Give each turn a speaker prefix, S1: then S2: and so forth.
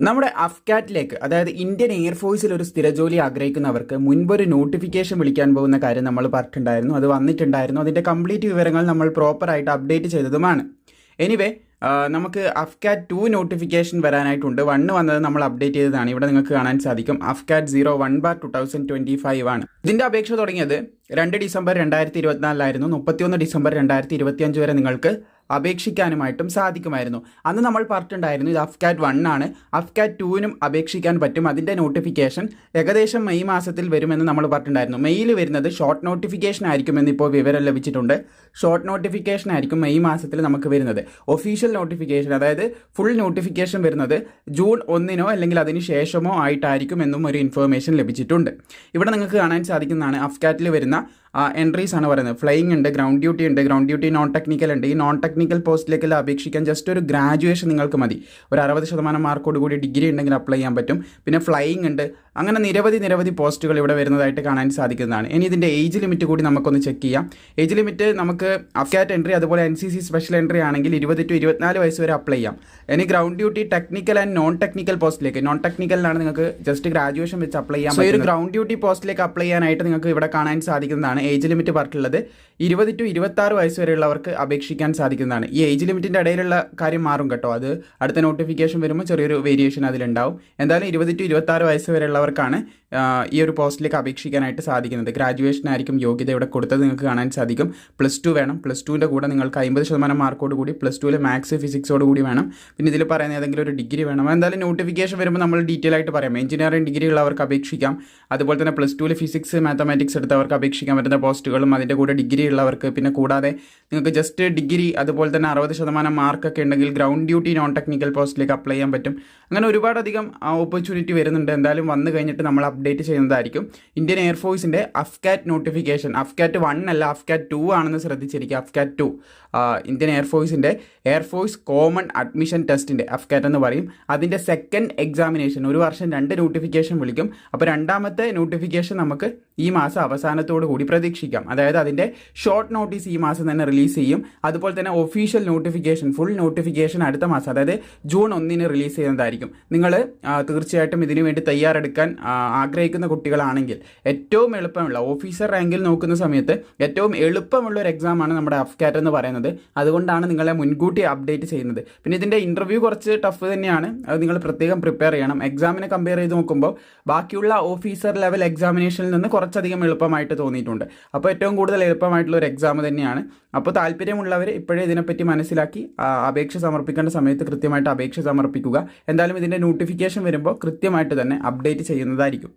S1: നമ്മുടെ അഫ്കാറ്റിലേക്ക് അതായത് ഇന്ത്യൻ എയർഫോഴ്സിൽ ഒരു സ്ഥിരജോലി ആഗ്രഹിക്കുന്നവർക്ക് മുൻപൊരു നോട്ടിഫിക്കേഷൻ വിളിക്കാൻ പോകുന്ന കാര്യം നമ്മൾ പറഞ്ഞിട്ടുണ്ടായിരുന്നു. അത് വന്നിട്ടുണ്ടായിരുന്നു. അതിന്റെ കംപ്ലീറ്റ് വിവരങ്ങൾ നമ്മൾ പ്രോപ്പറായിട്ട് അപ്ഡേറ്റ് ചെയ്തതുമാണ്. എനിവേ നമുക്ക് അഫ്കാറ്റ് ടു നോട്ടിഫിക്കേഷൻ വരാനായിട്ടുണ്ട്. വണ്ണ് വന്നത് നമ്മൾ അപ്ഡേറ്റ് ചെയ്തതാണ്. ഇവിടെ നിങ്ങൾക്ക് കാണാൻ സാധിക്കും. AFCAT zero one bar two thousand twenty five ആണ്. ഇതിന്റെ അപേക്ഷ തുടങ്ങിയത് രണ്ട് ഡിസംബർ രണ്ടായിരത്തി ഇരുപത്തിനാലിലായിരുന്നു മുപ്പത്തിയൊന്ന് ഡിസംബർ രണ്ടായിരത്തി ഇരുപത്തിയഞ്ച് വരെ നിങ്ങൾക്ക് അപേക്ഷിക്കാനുമായിട്ടും സാധിക്കുമായിരുന്നു. അന്ന് നമ്മൾ പറഞ്ഞിട്ടുണ്ടായിരുന്നു ഇത് അഫ്കാറ്റ് വൺ ആണ്. അഫ്കാറ്റ് ടുവിനും അപേക്ഷിക്കാൻ പറ്റും. അതിന്റെ നോട്ടിഫിക്കേഷൻ ഏകദേശം മെയ് മാസത്തിൽ വരുമെന്ന് നമ്മൾ പറഞ്ഞിട്ടുണ്ടായിരുന്നു. മെയ്യിൽ വരുന്നത് ഷോർട്ട് നോട്ടിഫിക്കേഷൻ ആയിരിക്കുമെന്ന് ഇപ്പോൾ വിവരം ലഭിച്ചിട്ടുണ്ട്. ഷോർട്ട് നോട്ടിഫിക്കേഷൻ ആയിരിക്കും മെയ് മാസത്തിൽ നമുക്ക് വരുന്നത്. ഒഫീഷ്യൽ നോട്ടിഫിക്കേഷൻ അതായത് ഫുൾ നോട്ടിഫിക്കേഷൻ വരുന്നത് ജൂൺ ഒന്നിനോ അല്ലെങ്കിൽ അതിന് ശേഷമോ ആയിട്ടായിരിക്കും എന്നും ഒരു ഇൻഫർമേഷൻ ലഭിച്ചിട്ടുണ്ട്. ഇവിടെ നിങ്ങൾക്ക് കാണാൻ സാധിക്കുന്നതാണ് അഫ്കാറ്റിൽ വരുന്ന എൻട്രീസ് ആണ് പറയുന്നത്. ഫ്ലൈയിങ് ഉണ്ട് ഗ്രൗണ്ട് ഡ്യൂട്ടി ഉണ്ട് ഗ്രൗണ്ട് ഡ്യൂട്ടി നോൺ ടെക്നിക്കൽ ഉണ്ട്. ഈ നോൺ ടെക്നിക്കൽ പോസ്റ്റിലേക്കെല്ലാം അപേക്ഷിക്കാൻ ജസ്റ്റ് ഒരു ഗ്രാജുവേഷൻ നിങ്ങൾക്ക് മതി. ഒരു അറുപത് ശതമാനം മാർക്കോട് കൂടി ഡിഗ്രി ഉണ്ടെങ്കിൽ അപ്ലൈ ചെയ്യാൻ പറ്റും. പിന്നെ ഫ്ലൈയിങ് ഉണ്ട് അങ്ങനെ നിരവധി നിരവധി പോസ്റ്റുകൾ ഇവിടെ വരുന്നതായിട്ട് കാണാൻ സാധിക്കുന്നതാണ്. ഇനി ഇതിന്റെ ഏജ് ലിമിറ്റ് കൂടി നമുക്കൊന്ന് ചെക്ക് ചെയ്യാം. ഏജ് ലിമിറ്റ് നമുക്ക് അഫ്കാറ്റ് എൻട്രി അതുപോലെ N C C special entry ആണെങ്കിൽ ഇരുപത് ടു ഇരുപത്തിനാല് വയസ്സ് വരെ അപ്ലൈ ചെയ്യാം. ഇനി ground duty technical and non technical പോസ്റ്റിലേക്ക് നോൺ ടെക്നിക്കലിനാണ് നിങ്ങൾക്ക് ജസ്റ്റ് ഗ്രാജുവേഷൻ വെച്ച് അപ്ലൈ ചെയ്യാം ഒരു ഗ്രൗണ്ട് ഡ്യൂട്ടി പോസ്റ്റിലേക്ക് അപ്ലൈ ചെയ്യാനായിട്ട് നിങ്ങൾക്ക് ഇവിടെ കാണാൻ സാധിക്കുന്നതാണ് ഏജ് ലിമിറ്റ് പറഞ്ഞിട്ടുള്ളത്. ഇരുപത് ടു ഇരുപത്തി ആറ് വയസ്സ് വരെയുള്ളവർക്ക് അപേക്ഷിക്കാൻ സാധിക്കുന്നതാണ്. ഈ ഏജ് ലിമിറ്റിന്റെ ഇടയിലുള്ള കാര്യം മാറും കേട്ടോ. അത് അടുത്ത നോട്ടിഫിക്കേഷൻ വരുമ്പോൾ ചെറിയൊരു വേരിയേഷൻ അതിലുണ്ടാവും. എന്തായാലും ഇരുപത് ടു ഇരുപത്തി വയസ്സ് വയസ്സ് വരെയുള്ളവർക്കാണ് ഈ ഒരു പോസ്റ്റിലേക്ക് അപേക്ഷിക്കാനായിട്ട് സാധിക്കുന്നത്. ഗ്രാജുവേഷൻ ആയിരിക്കും യോഗ്യത ഇവിടെ കൊടുത്തത് നിങ്ങൾക്ക് കാണാൻ സാധിക്കും. പ്ലസ് ടു വേണം. പ്ലസ് ടുവിന്റെ കൂടെ നിങ്ങൾക്ക് അമ്പത് ശതമാനം മാർക്കോട് കൂടി പ്ലസ് ടുവിൽ മാത്സ് ഫിസിക്സോട് കൂടി വേണം. പിന്നെ ഇതിൽ പറയുന്ന ഏതെങ്കിലും ഒരു ഡിഗ്രി വേണം. എന്തായാലും നോട്ടിഫിക്കേഷൻ വരുമ്പോൾ നമ്മൾ ഡീറ്റെയിൽ ആയിട്ട് പറയാം. എഞ്ചിനീയറിംഗ് ഡിഗ്രി ഉള്ളവർക്ക് അപേക്ഷിക്കാം. അതുപോലെ തന്നെ പ്ലസ് ടുവിൽ ഫിസിക്സ് മാത്തമാറ്റിക്സ് എടുത്തവർക്ക് അപേക്ഷിക്കാൻ പറ്റുന്ന പോസ്റ്റുകളും അതിന്റെ കൂടെ ഡിഗ്രി ഉള്ളവർക്ക്. പിന്നെ കൂടാതെ നിങ്ങൾക്ക് ജസ്റ്റ് ഡിഗ്രി അതുപോലെ തന്നെ അറുപത് ശതമാനം മാർക്കൊക്കെ ഉണ്ടെങ്കിൽ ഗ്രൗണ്ട് ഡ്യൂട്ടി നോൺ ടെക്നിക്കൽ പോസ്റ്റിലേക്ക് അപ്ലൈ ചെയ്യാൻ പറ്റും. അങ്ങനെ ഒരുപാടധികം ഓപ്പർച്യൂണിറ്റി വരുന്നുണ്ട്. എന്തായാലും വന്നു കഴിഞ്ഞിട്ട് നമ്മൾ അപ്ഡേറ്റ് ചെയ്യുന്നതായിരിക്കും. ഇന്ത്യൻ എയർഫോഴ്സിന്റെ അഫ്കാറ്റ് നോട്ടിഫിക്കേഷൻ അഫ്കാറ്റ് വൺ അല്ല അഫ്കാറ്റ് ടു ആണെന്ന് ശ്രദ്ധിച്ചിരിക്കുക അഫ്കാറ്റ് ടു ഇന്ത്യൻ എയർഫോഴ്സിന്റെ എയർഫോഴ്സ് കോമൺ അഡ്മിഷൻ ടെസ്റ്റിന്റെ അഫ്കാറ്റ് എന്ന് പറയും. അതിന്റെ സെക്കൻഡ് എക്സാമിനേഷൻ ഒരു വർഷം രണ്ട് നോട്ടിഫിക്കേഷൻ വിളിക്കും. അപ്പോൾ രണ്ടാമത്തെ നോട്ടിഫിക്കേഷൻ നമുക്ക് ഈ മാസം അവസാനത്തോടു കൂടി പ്രതീക്ഷിക്കാം. അതായത് അതിന്റെ ഷോർട്ട് നോട്ടീസ് ഈ മാസം തന്നെ റിലീസ് ചെയ്യും. അതുപോലെ തന്നെ ഒഫീഷ്യൽ നോട്ടിഫിക്കേഷൻ ഫുൾ നോട്ടിഫിക്കേഷൻ അടുത്ത മാസം അതായത് ജൂൺ ഒന്നിന് റിലീസ് ചെയ്യുന്നതായിരിക്കും. നിങ്ങൾ തീർച്ചയായിട്ടും ഇതിനു വേണ്ടി തയ്യാറെടുക്കാൻ ആഗ്രഹിക്കുന്ന കുട്ടികളാണെങ്കിൽ ഏറ്റവും എളുപ്പമുള്ള ഓഫീസർ റാങ്കിൽ നോക്കുന്ന സമയത്ത് ഏറ്റവും എളുപ്പമുള്ള ഒരു എക്സാമാണ് നമ്മുടെ അഫ്കാറ്റ് എന്ന് പറയുന്നത്. അതുകൊണ്ടാണ് നിങ്ങളെ മുൻകൂട്ടി അപ്ഡേറ്റ് ചെയ്യുന്നത്. പിന്നെ ഇതിന്റെ ഇന്റർവ്യൂ കുറച്ച് ടഫ് തന്നെയാണ്. അത് നിങ്ങൾ പ്രത്യേകം പ്രിപ്പയർ ചെയ്യണം. എക്സാമിനെ കമ്പയർ ചെയ്ത് നോക്കുമ്പോൾ ബാക്കിയുള്ള ഓഫീസർ ലെവൽ എക്സാമിനേഷനിൽ നിന്ന് കുറച്ചധികം എളുപ്പമായിട്ട് തോന്നിയിട്ടുണ്ട്. അപ്പോൾ ഏറ്റവും കൂടുതൽ എളുപ്പമായിട്ടുള്ള ഒരു എക്സാം തന്നെയാണ്. അപ്പോൾ താല്പര്യമുള്ളവർ ഇപ്പോഴേ ഇതിനെപ്പറ്റി മനസ്സിലാക്കി അപേക്ഷ സമർപ്പിക്കേണ്ട സമയത്ത് കൃത്യമായിട്ട് അപേക്ഷ സമർപ്പിക്കുക. എന്തായാലും ഇതിന്റെ നോട്ടിഫിക്കേഷൻ വരുമ്പോൾ കൃത്യമായിട്ട് തന്നെ അപ്ഡേറ്റ് ചെയ്യുന്നതായിരിക്കും.